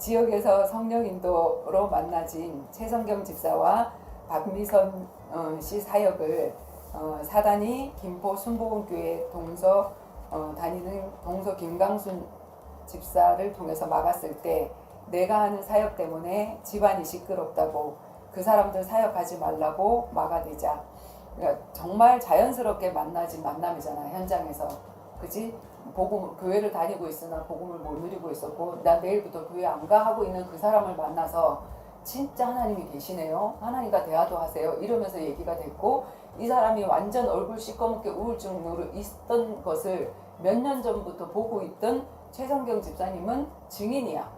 지역에서 성령 인도로 만나진 최성경 집사와 박미선 어, 씨 사역을 어, 사단이 김포 순복음교회 동서 어, 다니는 동서 김강순 집사를 통해서 막았을 때 내가 하는 사역 때문에 집안이 시끄럽다고 그 사람들 사역하지 말라고 막아대자. 그러니까 정말 자연스럽게 만나진 만남이잖아 현장에서 그지? 복음 교회를 다니고 있으나 복음을 못 누리고 있었고 난 내일부터 교회 안 가 하고 있는 그 사람을 만나서 진짜 하나님이 계시네요. 하나님과 대화도 하세요. 이러면서 얘기가 됐고 이 사람이 완전 얼굴 시꺼멓게 우울증으로 있던 것을 몇 년 전부터 보고 있던 최성경 집사님은 증인이야.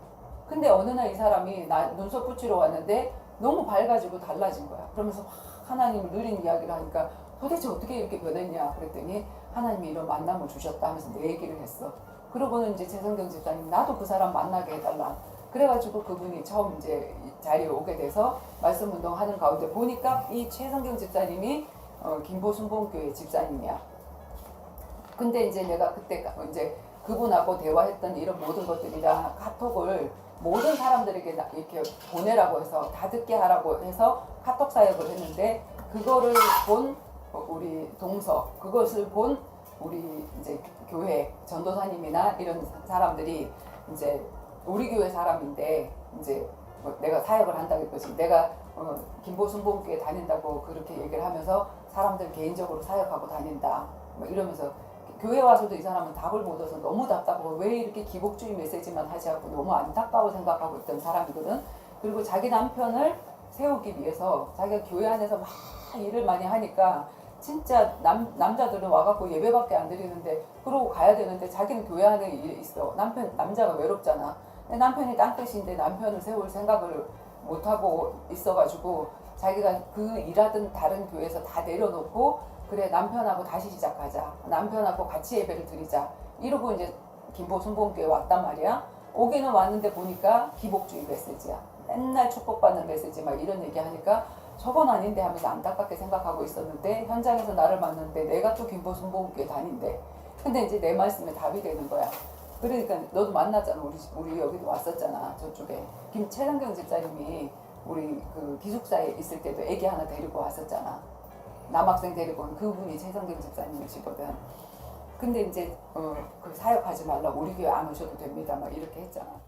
근데 어느 날 이 사람이 나 눈썹 붙이러 왔는데 너무 밝아지고 달라진 거야. 그러면서 막 하나님을 누린 이야기를 하니까 도대체 어떻게 이렇게 변했냐 그랬더니 하나님이 이런 만남을 주셨다 하면서 내 얘기를 했어. 그러고는 이제 최성경 집사님 나도 그 사람 만나게 해달라. 그래가지고 그분이 처음 이제 이 자리에 오게 돼서 말씀 운동하는 가운데 보니까 이 최성경 집사님이 어, 김보 순봉교회 집사님이야. 근데 이제 내가 그때 가- 이제 그분하고 대화했던 이런 모든 것들이랑 카톡을 모든 사람들에게 나- 이렇게 보내라고 해서 다 듣게 하라고 해서 카톡 사역을 했는데 그거를 본 우리 동서 그것을 본 우리 이제 교회 전도사님이나 이런 사람들이 이제 우리 교회 사람인데 이제 뭐 내가 사역을 한다고 했거지 내가 어, 김보순복교회 다닌다고 그렇게 얘기를 하면서 사람들 개인적으로 사역하고 다닌다 뭐 이러면서 교회 와서도 이 사람은 답을 못 얻어서 너무 답답하고 왜 이렇게 기복주의 메시지만 하지 않고 너무 안타까워 생각하고 있던 사람이거든. 그리고 자기 남편을 세우기 위해서 자기가 교회 안에서 막 일을 많이 하니까 진짜 남, 남자들은 와갖고 예배밖에 안 드리는데 그러고 가야 되는데 자기는 교회 안에 있어. 남편, 남자가 외롭잖아. 남편이 딴뜻인데 남편을 세울 생각을 못하고 있어가지고 자기가 그 일하던 다른 교회에서 다 내려놓고 그래 남편하고 다시 시작하자 남편하고 같이 예배를 드리자 이러고 이제 김포 순복교회 왔단 말이야 오기는 왔는데 보니까 기복주의 메시지야 맨날 축복받는 메시지 막 이런 얘기 하니까 저건 아닌데 하면서 안타깝게 생각하고 있었는데 현장에서 나를 만났는데 내가 또 김포 순복교회 다닌대 근데 이제 내 말씀에 답이 되는 거야 그러니까 너도 만났잖아 우리 우리 여기도 왔었잖아 저쪽에 김채상경 집사님이 우리 그 기숙사에 있을 때도 애기 하나 데리고 왔었잖아 남학생 데리고 온 그분이 최성경 집사님이시거든. 근데 이제 어, 그 사역하지 말라고 우리 교회 안 오셔도 됩니다. 막 이렇게 했잖아.